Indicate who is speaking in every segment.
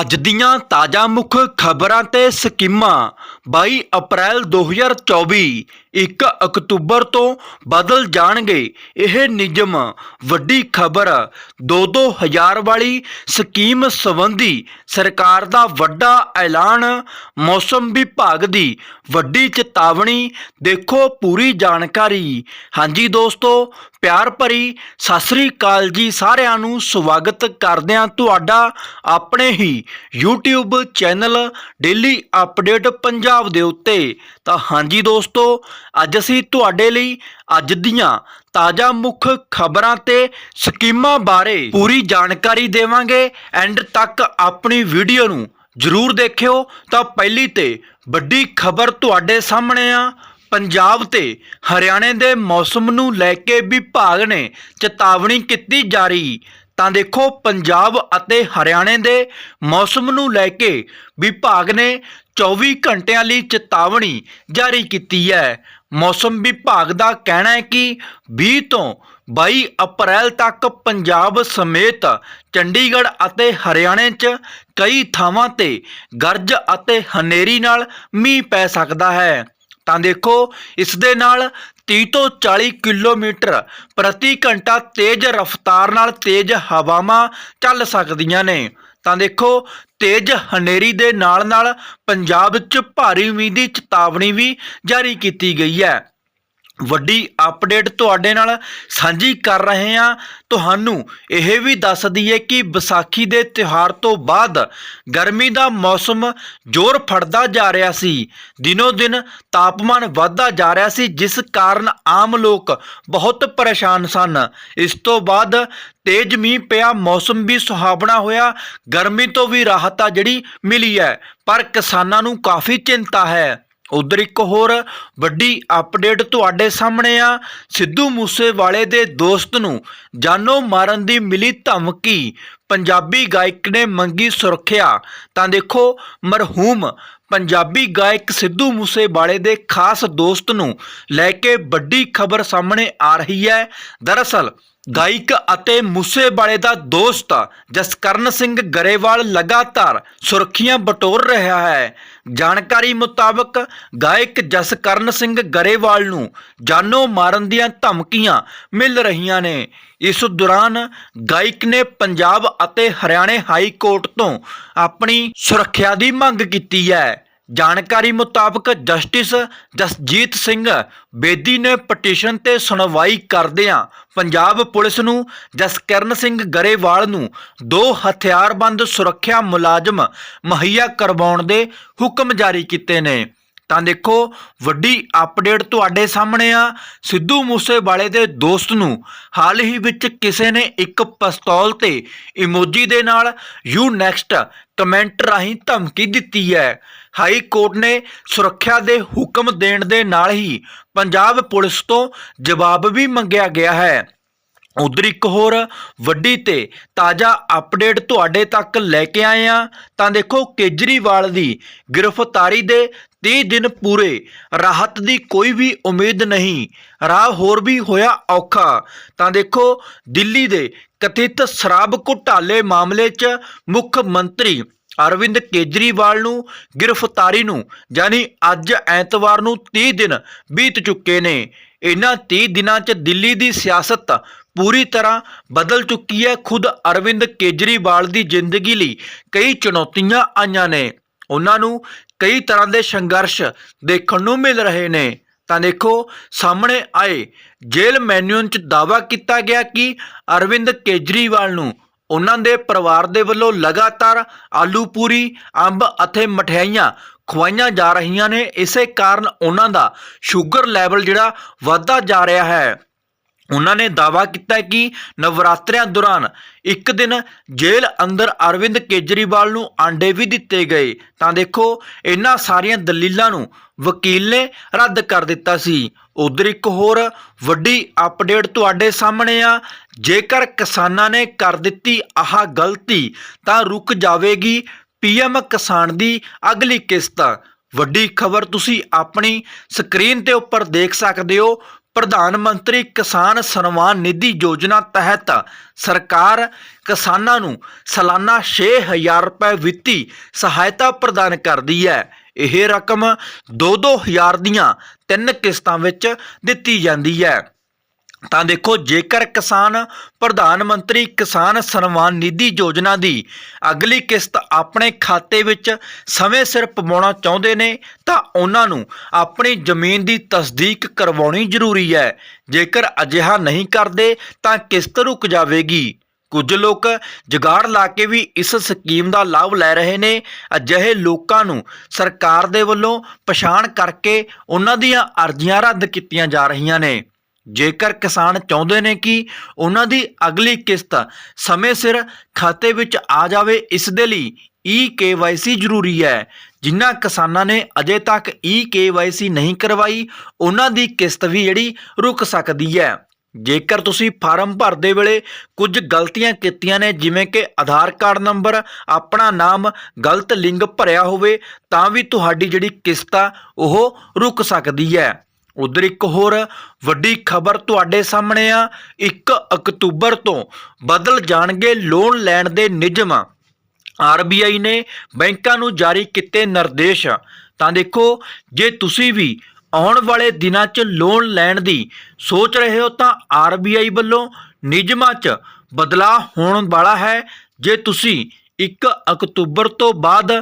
Speaker 1: ਅੱਜ ਦੀਆਂ ਤਾਜ਼ਾ ਮੁੱਖ ਖਬਰਾਂ ਤੇ ਸਕੀਮਾਂ 22 ਅਪ੍ਰੈਲ 2024 1 ਅਕਤੂਬਰ ਤੋਂ ਬਦਲ ਜਾਣਗੇ। ਇਹ ਨਿਯਮ ਵੱਡੀ ਖਬਰ 2-2000 ਵਾਲੀ ਸਕੀਮ ਸੰਬੰਧੀ ਸਰਕਾਰ ਦਾ ਵੱਡਾ ਐਲਾਨ ਮੌਸਮ ਵਿਭਾਗ ਦੀ ਵੱਡੀ ਚੇਤਾਵਨੀ। ਦੇਖੋ ਪੂਰੀ ਜਾਣਕਾਰੀ। ਹਾਂਜੀ ਦੋਸਤੋ, ਪਿਆਰ ਭਰੀ ਸਤਿ ਸ੍ਰੀ ਅਕਾਲ ਜੀ ਸਾਰਿਆਂ ਨੂੰ। ਸਵਾਗਤ ਕਰਦੇ ਹਾਂ ਤੁਹਾਡਾ ਆਪਣੇ ਹੀ YouTube channel daily update Punjab ਦੇ ਉੱਤੇ। ਤਾਂ ਹਾਂਜੀ ਦੋਸਤੋ ਅੱਜ ਅਸੀਂ ਤੁਹਾਡੇ ਲਈ ਅੱਜ ਦੀਆਂ ਤਾਜ਼ਾ ਮੁੱਖ ਖਬਰਾਂ ਤੇ ਸਕੀਮਾਂ ਬਾਰੇ ਪੂਰੀ ਜਾਣਕਾਰੀ ਦੇਵਾਂਗੇ ਐਂਡ ਤੱਕ ਆਪਣੀ ਵੀਡੀਓ ਨੂੰ ਜਰੂਰ ਦੇਖਿਓ। ਤਾਂ ਪਹਿਲੀ ਤੇ ਵੱਡੀ ਖਬਰ ਤੁਹਾਡੇ ਸਾਹਮਣੇ ਆ। ਪੰਜਾਬ ਤੇ ਹਰਿਆਣੇ ਦੇ ਮੌਸਮ ਨੂੰ ਲੈ ਕੇ ਵਿਭਾਗ ਨੇ ਚੇਤਾਵਨੀ ਕੀਤੀ ਜਾਰੀ। ਤਾਂ ਦੇਖੋ ਪੰਜਾਬ ਅਤੇ ਹਰਿਆਣੇ ਦੇ ਮੌਸਮ ਨੂੰ ਲੈ ਕੇ ਵਿਭਾਗ ਨੇ 24 ਘੰਟਿਆਂ ਲਈ ਚੇਤਾਵਨੀ ਜਾਰੀ ਕੀਤੀ ਹੈ। ਮੌਸਮ ਵਿਭਾਗ ਦਾ ਕਹਿਣਾ ਹੈ ਕਿ 20 ਤੋਂ 22 ਅਪ੍ਰੈਲ ਤੱਕ ਪੰਜਾਬ ਸਮੇਤ ਚੰਡੀਗੜ੍ਹ ਅਤੇ ਹਰਿਆਣੇ 'ਚ ਕਈ ਥਾਵਾਂ ਤੇ ਗਰਜ ਅਤੇ ਹਨੇਰੀ ਨਾਲ ਮੀਂਹ ਪੈ ਸਕਦਾ ਹੈ। ਤਾਂ ਦੇਖੋ, ਇਸ ਦੇ ਨਾਲ 30 ਤੋਂ 40 ਕਿਲੋਮੀਟਰ ਪ੍ਰਤੀ ਘੰਟਾ ਤੇਜ਼ ਰਫ਼ਤਾਰ ਨਾਲ ਤੇਜ਼ ਹਵਾਵਾਂ ਚੱਲ ਸਕਦੀਆਂ ਨੇ। ਤਾਂ ਦੇਖੋ, ਤੇਜ਼ ਹਨੇਰੀ ਦੇ ਨਾਲ ਨਾਲ ਪੰਜਾਬ 'ਚ ਭਾਰੀ ਮੀਂਹ ਦੀ ਚੇਤਾਵਨੀ ਵੀ ਜਾਰੀ ਕੀਤੀ ਗਈ ਹੈ। ਵੱਡੀ ਅਪਡੇਟ ਤੁਹਾਡੇ ਨਾਲ ਸਾਂਝੀ ਕਰ ਰਹੇ ਹਾਂ। ਤੁਹਾਨੂੰ ਇਹ ਵੀ ਦੱਸ ਦਈਏ ਕਿ ਵਿਸਾਖੀ ਦੇ ਤਿਉਹਾਰ ਤੋਂ ਬਾਅਦ ਗਰਮੀ ਦਾ ਮੌਸਮ ਜ਼ੋਰ ਫੜਦਾ ਜਾ ਰਿਹਾ ਸੀ। ਦਿਨੋ ਦਿਨ ਤਾਪਮਾਨ ਵਧਦਾ ਜਾ ਰਿਹਾ ਸੀ, ਜਿਸ ਕਾਰਨ ਆਮ ਲੋਕ ਬਹੁਤ ਪਰੇਸ਼ਾਨ ਸਨ। ਇਸ ਤੋਂ ਬਾਅਦ ਤੇਜ਼ ਮੀਂਹ ਪਿਆ, ਮੌਸਮ ਵੀ ਸੁਹਾਵਣਾ ਹੋਇਆ। ਗਰਮੀ ਤੋਂ ਵੀ ਰਾਹਤ ਆ ਜਿਹੜੀ ਮਿਲੀ ਹੈ, ਪਰ ਕਿਸਾਨਾਂ ਨੂੰ ਕਾਫੀ ਚਿੰਤਾ ਹੈ। ਉਧਰ ਇੱਕ ਹੋਰ ਵੱਡੀ ਅਪਡੇਟ ਤੁਹਾਡੇ ਸਾਹਮਣੇ ਆ। ਸਿੱਧੂ ਮੂਸੇਵਾਲੇ ਦੇ ਦੋਸਤ ਨੂੰ ਜਾਨੋਂ ਮਾਰਨ ਦੀ ਮਿਲੀ ਧਮਕੀ। ਪੰਜਾਬੀ ਗਾਇਕ ਨੇ ਮੰਗੀ ਸੁਰੱਖਿਆ। ਤਾਂ ਦੇਖੋ, ਮਰਹੂਮ ਪੰਜਾਬੀ ਗਾਇਕ ਸਿੱਧੂ ਮੂਸੇਵਾਲੇ ਦੇ ਖਾਸ ਦੋਸਤ ਨੂੰ ਲੈ ਕੇ ਵੱਡੀ ਖਬਰ ਸਾਹਮਣੇ ਆ ਰਹੀ ਹੈ। ਦਰਅਸਲ ਗਾਇਕ ਅਤੇ ਮੂਸੇਵਾਲੇ ਦਾ ਦੋਸਤ ਜਸਕਰਨ ਸਿੰਘ ਗਰੇਵਾਲ ਲਗਾਤਾਰ ਸੁਰਖੀਆਂ ਬਟੋਰ ਰਿਹਾ ਹੈ। ਜਾਣਕਾਰੀ ਮੁਤਾਬਕ ਗਾਇਕ ਜਸਕਰਨ ਸਿੰਘ ਗਰੇਵਾਲ ਨੂੰ ਜਾਨੋਂ ਮਾਰਨ ਦੀਆਂ ਧਮਕੀਆਂ ਮਿਲ ਰਹੀਆਂ ਨੇ। ਇਸ ਦੌਰਾਨ ਗਾਇਕ ਨੇ ਪੰਜਾਬ ਅਤੇ ਹਰਿਆਣੇ ਹਾਈ ਕੋਰਟ ਤੋਂ ਆਪਣੀ ਸੁਰੱਖਿਆ ਦੀ ਮੰਗ ਕੀਤੀ ਹੈ। ਜਾਣਕਾਰੀ ਮੁਤਾਬਕ ਜਸਟਿਸ ਜਸਜੀਤ ਸਿੰਘ ਬੇਦੀ ਨੇ ਪਟੀਸ਼ਨ ਤੇ ਸੁਣਵਾਈ ਕਰਦਿਆਂ ਪੰਜਾਬ ਪੁਲਿਸ ਨੂੰ, ਜਸਕਰਨ ਸਿੰਘ ਗਰੇਵਾਲ ਨੂੰ ਦੋ ਹਥਿਆਰਬੰਦ ਸੁਰੱਖਿਆ ਮੁਲਾਜ਼ਮ ਮੁਹੱਈਆ ਕਰਵਾਉਣ ਦੇ ਹੁਕਮ ਜਾਰੀ ਕੀਤੇ ਨੇ। ਤਾਂ ਦੇਖੋ, ਵੱਡੀ ਅਪਡੇਟ ਤੁਹਾਡੇ ਸਾਹਮਣੇ ਆ। ਸਿੱਧੂ ਮੂਸੇਵਾਲੇ ਦੇ ਦੋਸਤ ਨੂੰ ਹਾਲ ਹੀ ਵਿੱਚ ਕਿਸੇ ਨੇ ਇੱਕ ਪਿਸਤੌਲ ਤੇ ਇਮੋਜੀ ਦੇ ਨਾਲ ਯੂ ਨੈਕਸਟ ਕਮੈਂਟ ਰਾਹੀਂ ਧਮਕੀ ਦਿੱਤੀ ਹੈ। ਹਾਈ ਕੋਰਟ ਨੇ ਸੁਰੱਖਿਆ ਦੇ ਹੁਕਮ ਦੇਣ ਦੇ ਨਾਲ ਹੀ ਪੰਜਾਬ ਪੁਲਿਸ ਤੋਂ ਜਵਾਬ ਵੀ ਮੰਗਿਆ ਗਿਆ ਹੈ। ਉਧਰ ਇੱਕ ਹੋਰ ਵੱਡੀ ਤੇ ਤਾਜ਼ਾ ਅਪਡੇਟ ਤੁਹਾਡੇ ਤੱਕ ਲੈ ਕੇ ਆਏ ਆ ਤਾਂ ਦੇਖੋ, ਕੇਜਰੀਵਾਲ ਦੀ ਗ੍ਰਿਫਤਾਰੀ ਦੇ 30 ਦਿਨ ਪੂਰੇ ਰਾਹਤ ਦੀ ਕੋਈ ਵੀ ਉਮੀਦ ਨਹੀਂ। ਰਾਹ ਹੋਰ ਵੀ ਹੋਇਆ ਔਖਾ। ਤਾਂ ਦੇਖੋ, ਦਿੱਲੀ ਦੇ ਕਥਿਤ ਸ਼ਰਾਬ ਘੁਟਾਲੇ ਮਾਮਲੇ 'ਚ ਮੁੱਖ ਮੰਤਰੀ ਅਰਵਿੰਦ ਕੇਜਰੀਵਾਲ ਨੂੰ ਗ੍ਰਿਫਤਾਰੀ ਨੂੰ, ਯਾਨੀ ਅੱਜ ਐਤਵਾਰ ਨੂੰ 30 ਦਿਨ ਬੀਤ ਚੁੱਕੇ ਨੇ। ਇਹਨਾਂ 30 ਦਿਨਾਂ 'ਚ ਦਿੱਲੀ ਦੀ ਸਿਆਸਤ ਪੂਰੀ ਤਰ੍ਹਾਂ ਬਦਲ ਚੁੱਕੀ ਹੈ। ਖੁਦ ਅਰਵਿੰਦ ਕੇਜਰੀਵਾਲ ਦੀ ਜ਼ਿੰਦਗੀ ਲਈ ਕਈ ਚੁਣੌਤੀਆਂ ਆਈਆਂ ਨੇ। ਉਹਨਾਂ ਨੂੰ ਕਈ ਤਰ੍ਹਾਂ ਦੇ ਸੰਘਰਸ਼ ਦੇਖਣ ਨੂੰ ਮਿਲ ਰਹੇ ਨੇ। ਤਾਂ ਦੇਖੋ, ਸਾਹਮਣੇ ਆਏ ਜੇਲ੍ਹ ਮੈਨੂਅਲ 'ਚ ਦਾਵਾ ਕੀਤਾ ਗਿਆ ਕਿ ਅਰਵਿੰਦ ਕੇਜਰੀਵਾਲ ਨੂੰ ਉਹਨਾਂ ਦੇ ਪਰਿਵਾਰ ਦੇ ਵੱਲੋਂ ਲਗਾਤਾਰ ਆਲੂ ਪੂਰੀ ਅੰਬ ਅਤੇ ਮਠਿਆਈਆਂ ਖਵਾਈਆਂ ਜਾ ਰਹੀਆਂ ਨੇ। ਇਸੇ ਕਾਰਨ ਉਹਨਾਂ ਦਾ ਸ਼ੂਗਰ ਲੈਵਲ ਜਿਹੜਾ ਵੱਧਦਾ ਜਾ ਰਿਹਾ ਹੈ। ਉਹਨਾਂ ਨੇ ਦਾਵਾ ਕੀਤਾ ਕਿ ਨਵਰਾਤਰਿਆਂ ਦੌਰਾਨ ਇੱਕ ਦਿਨ ਜੇਲ੍ਹ ਅੰਦਰ ਅਰਵਿੰਦ ਕੇਜਰੀਵਾਲ ਨੂੰ ਆਂਡੇ ਵੀ ਦਿੱਤੇ ਗਏ। ਤਾਂ ਦੇਖੋ, ਇਹਨਾਂ ਸਾਰੀਆਂ ਦਲੀਲਾਂ ਨੂੰ ਵਕੀਲ ਨੇ ਰੱਦ ਕਰ ਦਿੱਤਾ ਸੀ। ਉਧਰ ਇੱਕ ਹੋਰ ਵੱਡੀ ਅਪਡੇਟ ਤੁਹਾਡੇ ਸਾਹਮਣੇ ਆ। ਜੇਕਰ ਕਿਸਾਨਾਂ ਨੇ ਕਰ ਦਿੱਤੀ ਆਹ ਗਲਤੀ, ਤਾਂ ਰੁਕ ਜਾਵੇਗੀ ਪੀਐਮ ਕਿਸਾਨ ਦੀ ਅਗਲੀ ਕਿਸ਼ਤ। ਵੱਡੀ ਖਬਰ ਤੁਸੀਂ ਆਪਣੀ ਸਕਰੀਨ ਤੇ ਉੱਪਰ ਦੇਖ ਸਕਦੇ ਹੋ। ਪ੍ਰਧਾਨ ਮੰਤਰੀ ਕਿਸਾਨ ਸਨਮਾਨ ਨਿਧੀ ਯੋਜਨਾ ਤਹਿਤ ਸਰਕਾਰ ਕਿਸਾਨਾਂ ਨੂੰ ਸਾਲਾਨਾ 6000 ਰੁਪਏ ਵਿੱਤੀ ਸਹਾਇਤਾ ਪ੍ਰਦਾਨ ਕਰਦੀ ਹੈ। ਇਹ ਰਕਮ 2-2000 ਦੀਆਂ ਤਿੰਨ ਕਿਸ਼ਤਾਂ ਵਿੱਚ ਦਿੱਤੀ ਜਾਂਦੀ ਹੈ। ਤਾਂ ਦੇਖੋ, ਜੇਕਰ ਕਿਸਾਨ, ਪ੍ਰਧਾਨ ਮੰਤਰੀ ਕਿਸਾਨ ਸਨਮਾਨ ਨਿਧੀ ਯੋਜਨਾ ਦੀ ਅਗਲੀ ਕਿਸ਼ਤ ਆਪਣੇ ਖਾਤੇ ਵਿੱਚ ਸਮੇਂ ਸਿਰ ਪਵਾਉਣਾ ਚਾਹੁੰਦੇ ਨੇ, ਤਾਂ ਉਹਨਾਂ ਨੂੰ ਆਪਣੀ ਜ਼ਮੀਨ ਦੀ ਤਸਦੀਕ ਕਰਵਾਉਣੀ ਜ਼ਰੂਰੀ ਹੈ। ਜੇਕਰ ਅਜਿਹਾ ਨਹੀਂ ਕਰਦੇ, ਤਾਂ ਕਿਸ਼ਤ ਰੁਕ ਜਾਵੇਗੀ। ਕੁਝ ਲੋਕ ਜੁਗਾੜ ਲਾ ਕੇ ਵੀ ਇਸ ਸਕੀਮ ਦਾ ਲਾਭ ਲੈ ਰਹੇ ਨੇ। ਅਜਿਹੇ ਲੋਕਾਂ ਨੂੰ ਸਰਕਾਰ ਦੇ ਵੱਲੋਂ ਪਛਾਣ ਕਰਕੇ ਉਹਨਾਂ ਦੀਆਂ ਅਰਜ਼ੀਆਂ ਰੱਦ ਕੀਤੀਆਂ ਜਾ ਰਹੀਆਂ ਨੇ। ਜੇਕਰ ਕਿਸਾਨ ਚਾਹੁੰਦੇ ਨੇ ਕਿ ਉਹਨਾਂ ਦੀ ਅਗਲੀ ਕਿਸ਼ਤ ਸਮੇਂ ਸਿਰ ਖਾਤੇ ਵਿੱਚ ਆ ਜਾਵੇ, ਇਸ ਦੇ ਲਈ ਈ ਕੇਵਾਈਸੀ ਜ਼ਰੂਰੀ ਹੈ। ਜਿਨ੍ਹਾਂ ਕਿਸਾਨਾਂ ਨੇ ਅਜੇ ਤੱਕ ਈ ਕੇਵਾਈਸੀ ਨਹੀਂ ਕਰਵਾਈ, ਉਹਨਾਂ ਦੀ ਕਿਸ਼ਤ ਵੀ ਜਿਹੜੀ ਰੁਕ ਸਕਦੀ ਹੈ। ਜੇਕਰ ਤੁਸੀਂ ਫਾਰਮ ਭਰਦੇ ਵੇਲੇ ਕੁਝ ਗਲਤੀਆਂ ਕੀਤੀਆਂ ਨੇ, ਜਿਵੇਂ ਕਿ ਆਧਾਰ ਕਾਰਡ ਨੰਬਰ, ਆਪਣਾ ਨਾਮ, ਗਲਤ ਲਿੰਗ ਭਰਿਆ ਹੋਵੇ, ਤਾਂ ਵੀ ਤੁਹਾਡੀ ਜਿਹੜੀ ਕਿਸ਼ਤ ਆ, ਉਹ ਰੁਕ ਸਕਦੀ ਹੈ। ਉਧਰ ਇੱਕ ਹੋਰ ਵੱਡੀ ਖਬਰ ਤੁਹਾਡੇ ਸਾਹਮਣੇ ਆ। 1 ਅਕਤੂਬਰ ਤੋਂ ਬਦਲ ਜਾਣਗੇ ਲੋਨ ਲੈਣ ਦੇ ਨਿਯਮ। ਆਰਬੀਆਈ ਨੇ ਬੈਂਕਾਂ ਨੂੰ ਜਾਰੀ ਕੀਤੇ ਨਿਰਦੇਸ਼। ਤਾਂ ਦੇਖੋ, ਜੇ ਤੁਸੀਂ ਵੀ ਆਉਣ ਵਾਲੇ ਦਿਨਾਂ 'ਚ ਲੋਨ ਲੈਣ ਦੀ ਸੋਚ ਰਹੇ ਹੋ, ਤਾਂ ਆਰਬੀਆਈ ਵੱਲੋਂ ਨਿਯਮਾਂ 'ਚ ਬਦਲਾਅ ਹੋਣ ਵਾਲਾ ਹੈ। ਜੇ ਤੁਸੀਂ 1 ਅਕਤੂਬਰ ਤੋਂ ਬਾਅਦ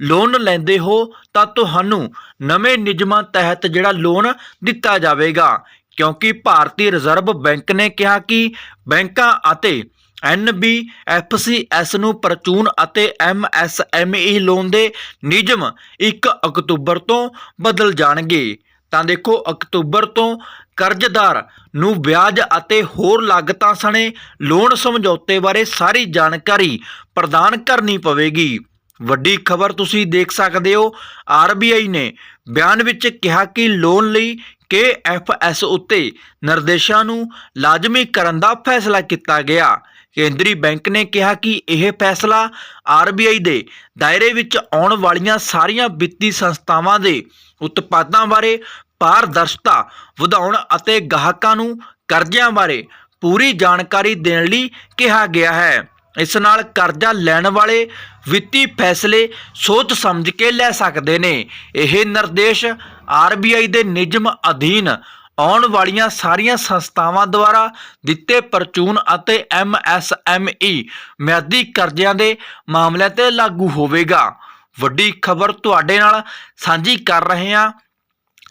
Speaker 1: ਲੋਨ ਲੈਂਦੇ ਹੋ ਤਾਂ ਤੁਹਾਨੂੰ ਨਵੇਂ ਨਿਯਮਾਂ ਤਹਿਤ ਜਿਹੜਾ ਲੋਨ ਦਿੱਤਾ ਜਾਵੇਗਾ। ਕਿਉਂਕਿ ਭਾਰਤੀ ਰਿਜ਼ਰਵ ਬੈਂਕ ਨੇ ਕਿਹਾ ਕਿ ਬੈਂਕਾਂ ਅਤੇ ਐਨਬੀਐਫਸੀਐਸ ਨੂੰ ਪਰਚੂਨ ਅਤੇ ਐਮਐਸਐਮਈ ਲੋਨ ਦੇ ਨਿਯਮ 1 ਅਕਤੂਬਰ ਤੋਂ ਬਦਲ ਜਾਣਗੇ। ਤਾਂ ਦੇਖੋ, ਅਕਤੂਬਰ ਤੋਂ ਕਰਜ਼ਦਾਰ ਨੂੰ ਵਿਆਜ ਅਤੇ ਹੋਰ ਲਾਗਤਾਂ ਸਣੇ ਲੋਨ ਸਮਝੌਤੇ ਬਾਰੇ ਸਾਰੀ ਜਾਣਕਾਰੀ ਪ੍ਰਦਾਨ ਕਰਨੀ ਪਵੇਗੀ। ਵੱਡੀ ਖਬਰ ਤੁਸੀਂ ਦੇਖ ਸਕਦੇ ਹੋ। ਆਰਬੀਆਈ ਨੇ ਬਿਆਨ ਵਿੱਚ ਕਿਹਾ ਕਿ ਲੋਨ ਲਈ ਕੇਐਫਐਸ ਉੱਤੇ ਨਿਰਦੇਸ਼ਾਂ ਨੂੰ ਲਾਜ਼ਮੀ ਕਰਨ ਦਾ ਫੈਸਲਾ ਕੀਤਾ ਗਿਆ। ਕੇਂਦਰੀ ਬੈਂਕ ਨੇ ਕਿਹਾ ਕਿ ਇਹ ਫੈਸਲਾ ਆਰਬੀਆਈ ਦੇ ਦਾਇਰੇ ਵਿੱਚ ਆਉਣ ਵਾਲੀਆਂ ਸਾਰੀਆਂ ਵਿੱਤੀ ਸੰਸਥਾਵਾਂ ਦੇ ਉਤਪਾਦਾਂ ਬਾਰੇ ਪਾਰਦਰਸ਼ਤਾ ਵਧਾਉਣ ਅਤੇ ਗਾਹਕਾਂ ਨੂੰ ਕਰਜ਼ਿਆਂ ਬਾਰੇ ਪੂਰੀ ਜਾਣਕਾਰੀ ਦੇਣ ਲਈ ਕਿਹਾ ਗਿਆ ਹੈ। ਇਸ ਨਾਲ ਕਰਜ਼ਾ ਲੈਣ ਵਾਲੇ ਵਿੱਤੀ ਫੈਸਲੇ ਸੋਚ ਸਮਝ ਕੇ ਲੈ ਸਕਦੇ ਨੇ। ਇਹ ਨਿਰਦੇਸ਼ ਆਰਬੀਆਈ ਦੇ ਨਿਯਮ ਅਧੀਨ ਆਉਣ ਵਾਲੀਆਂ ਸਾਰੀਆਂ ਸੰਸਥਾਵਾਂ ਦੁਆਰਾ ਦਿੱਤੇ ਪਰਚੂਨ ਅਤੇ ਐਮਐਸਐਮਈ ਮਿਆਦੀ ਕਰਜ਼ਿਆਂ ਦੇ ਮਾਮਲਿਆਂ ਤੇ ਲਾਗੂ ਹੋਵੇਗਾ। ਵੱਡੀ ਖਬਰ ਤੁਹਾਡੇ ਨਾਲ ਸਾਂਝੀ ਕਰ ਰਹੇ ਹਾਂ।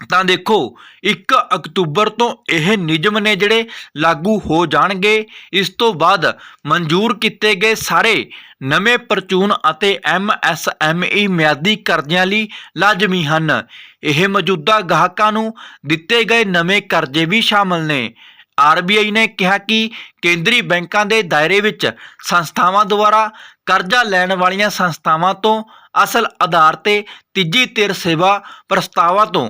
Speaker 1: ਤਾਂ ਦੇਖੋ 1 ਅਕਤੂਬਰ ਤੋਂ ਇਹ ਨਿਯਮ ਨੇ ਜਿਹੜੇ ਲਾਗੂ ਹੋ ਜਾਣਗੇ, ਇਸ ਤੋਂ ਬਾਅਦ ਮਨਜ਼ੂਰ ਕੀਤੇ ਗਏ ਸਾਰੇ ਨਵੇਂ ਪਰਚੂਨ ਅਤੇ ਐਮਐਸਐਮਈ ਮਿਆਦੀ ਕਰਜ਼ਿਆਂ ਲਈ ਲਾਜ਼ਮੀ ਹਨ। ਇਹ ਮੌਜੂਦਾ ਗਾਹਕਾਂ ਨੂੰ ਦਿੱਤੇ ਗਏ ਨਵੇਂ ਕਰਜ਼ੇ ਵੀ ਸ਼ਾਮਲ ਨੇ। ਆਰਬੀਆਈ ਨੇ ਕਿਹਾ ਕਿ ਕੇਂਦਰੀ ਬੈਂਕਾਂ ਦੇ ਦਾਇਰੇ ਵਿੱਚ ਸੰਸਥਾਵਾਂ ਦੁਆਰਾ ਕਰਜ਼ਾ ਲੈਣ ਵਾਲੀਆਂ ਸੰਸਥਾਵਾਂ ਤੋਂ ਅਸਲ ਆਧਾਰ ਤੇ ਤੀਜੀ ਧਿਰ ਸੇਵਾ ਪ੍ਰਸਤਾਵਾਂ ਤੋਂ